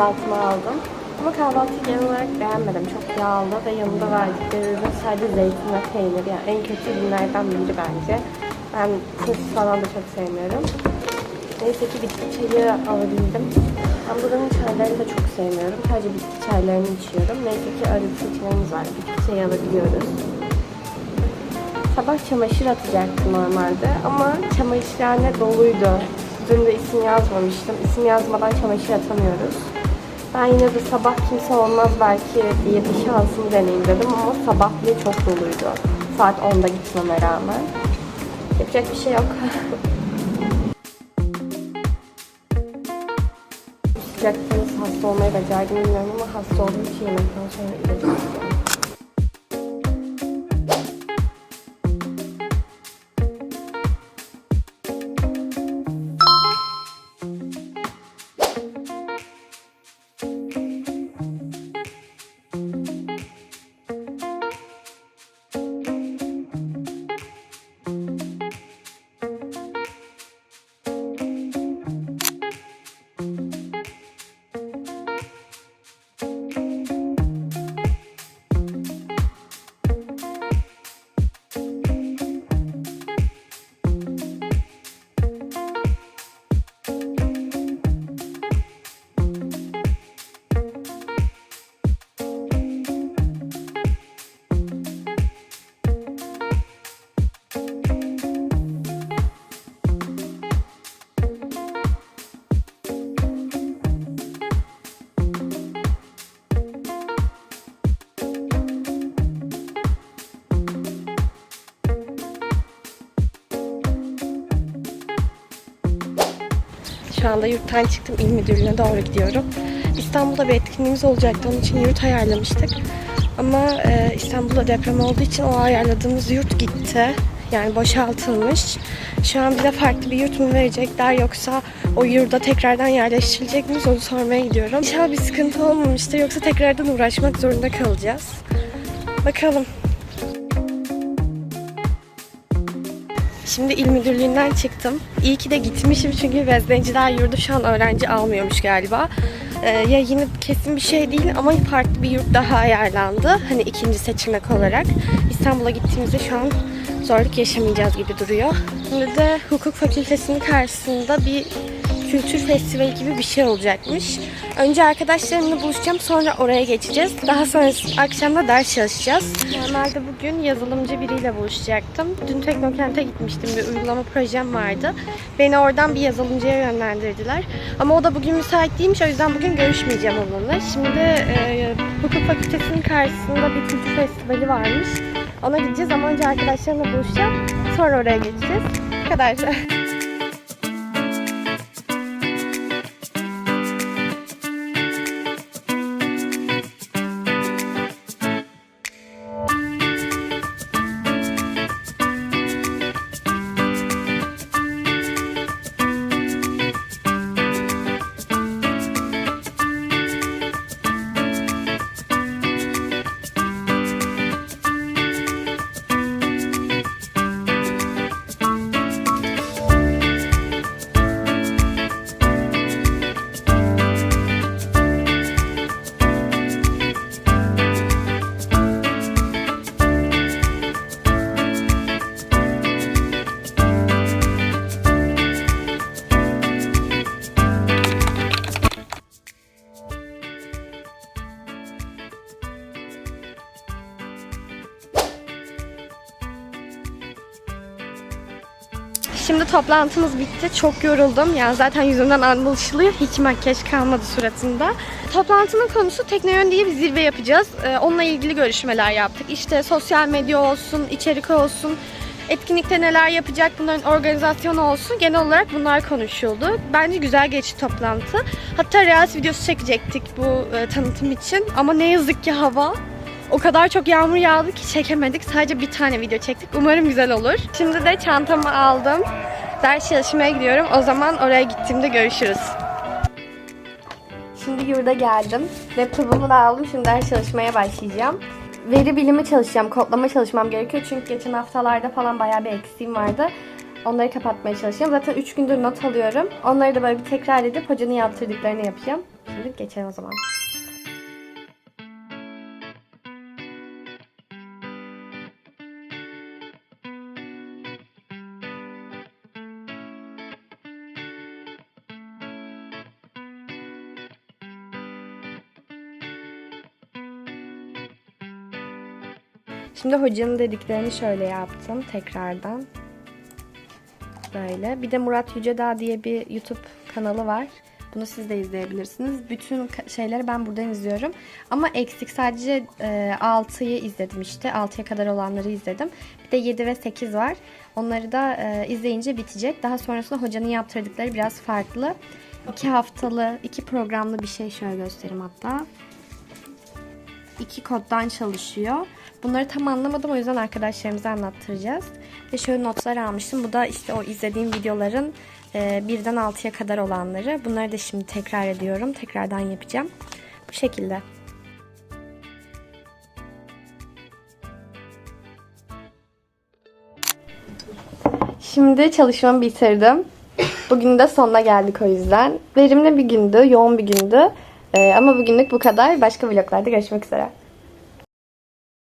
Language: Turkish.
aldım. Ama kahvaltıyı genel olarak beğenmedim. Çok yağlı ve yanında verdikleri ürün sadece zeytin ve peynir. Yani en kötü ürünlerden biri bence. Ben sosis falan da çok sevmiyorum. Neyse ki bitki çayı alabildim. Ben buranın çaylarını da çok sevmiyorum. Sadece bitki çaylarını içiyorum. Neyse ki öyle bir seçeneğimiz var. Bitki çayı alabiliyoruz. Sabah çamaşır atacaktım normalde ama çamaşırhane doluydu. Dün de isim yazmamıştım. İsim yazmadan çamaşır atamıyoruz. Ben yine de sabah kimse olmaz belki diye bir şansımı deneyim dedim ama sabah bile çok doluydu. Saat 10'da gitmeme rağmen. Yapacak bir şey yok. Sıcakta nasıl hasta olmayı becerdim bilmiyorum ama hasta olduğum için yemekten sonra ilaç Şu anda yurttan çıktım. İl Müdürlüğü'ne doğru gidiyorum. İstanbul'da bir etkinliğimiz olacaktı. Onun için yurt ayarlamıştık. Ama e, İstanbul'da deprem olduğu için o ayarladığımız yurt gitti. Yani boşaltılmış. Şu an bize farklı bir yurt mu verecekler yoksa o yurda tekrardan yerleştirilecek miyiz onu sormaya gidiyorum. İnşallah bir sıkıntı olmamıştır yoksa tekrardan uğraşmak zorunda kalacağız. Bakalım. Şimdi il müdürlüğünden çıktım. İyi ki de gitmişim çünkü Veznenciler yurdu şu an öğrenci almıyormuş galiba. Ee, ya yine kesin bir şey değil ama farklı bir yurt daha ayarlandı. Hani ikinci seçenek olarak. İstanbul'a gittiğimizde şu an zorluk yaşamayacağız gibi duruyor. Şimdi de hukuk fakültesinin karşısında bir kültür festivali gibi bir şey olacakmış. Önce arkadaşlarımla buluşacağım sonra oraya geçeceğiz. Daha sonra akşam da ders çalışacağız. Normalde bugün yazılımcı biriyle buluşacaktım. Dün Teknokent'e gitmiştim. Bir uygulama projem vardı. Beni oradan bir yazılımcıya yönlendirdiler. Ama o da bugün müsait değilmiş. O yüzden bugün görüşmeyeceğim onunla. Şimdi e, hukuk fakültesinin karşısında bir kültür festivali varmış. Ona gideceğiz ama önce arkadaşlarımla buluşacağım. Sonra oraya geçeceğiz. Bu kadar. Şimdi toplantımız bitti. Çok yoruldum. Yani zaten yüzümden anlaşılıyor. Hiç makyaj kalmadı suratında. Toplantının konusu Teknoyön diye bir zirve yapacağız. Ee, onunla ilgili görüşmeler yaptık. İşte sosyal medya olsun, içerik olsun, etkinlikte neler yapacak bunların organizasyonu olsun. Genel olarak bunlar konuşuldu. Bence güzel geçti toplantı. Hatta Reels videosu çekecektik bu e, tanıtım için. Ama ne yazık ki hava o kadar çok yağmur yağdı ki çekemedik. Sadece bir tane video çektik. Umarım güzel olur. Şimdi de çantamı aldım. Ders çalışmaya gidiyorum. O zaman oraya gittiğimde görüşürüz. Şimdi yurda geldim. Laptopumu da aldım. Şimdi ders çalışmaya başlayacağım. Veri bilimi çalışacağım. Kodlama çalışmam gerekiyor. Çünkü geçen haftalarda falan bayağı bir eksiğim vardı. Onları kapatmaya çalışacağım. Zaten 3 gündür not alıyorum. Onları da böyle bir tekrar edip hocanın yaptırdıklarını yapacağım. Şimdi geçelim o zaman. Şimdi hocanın dediklerini şöyle yaptım tekrardan. Böyle. Bir de Murat Yücedağ diye bir YouTube kanalı var. Bunu siz de izleyebilirsiniz. Bütün şeyleri ben buradan izliyorum. Ama eksik sadece e, 6'yı izledim işte. 6'ya kadar olanları izledim. Bir de 7 ve 8 var. Onları da e, izleyince bitecek. Daha sonrasında hocanın yaptırdıkları biraz farklı. 2 haftalı, 2 programlı bir şey şöyle göstereyim hatta iki koddan çalışıyor. Bunları tam anlamadım o yüzden arkadaşlarımıza anlattıracağız. Ve şöyle notlar almıştım. Bu da işte o izlediğim videoların e, birden 6'ya kadar olanları. Bunları da şimdi tekrar ediyorum. Tekrardan yapacağım. Bu şekilde. Şimdi çalışmamı bitirdim. Bugün de sonuna geldik o yüzden. Verimli bir gündü, yoğun bir gündü. Ee, ama bugünlük bu kadar. Başka vloglarda görüşmek üzere.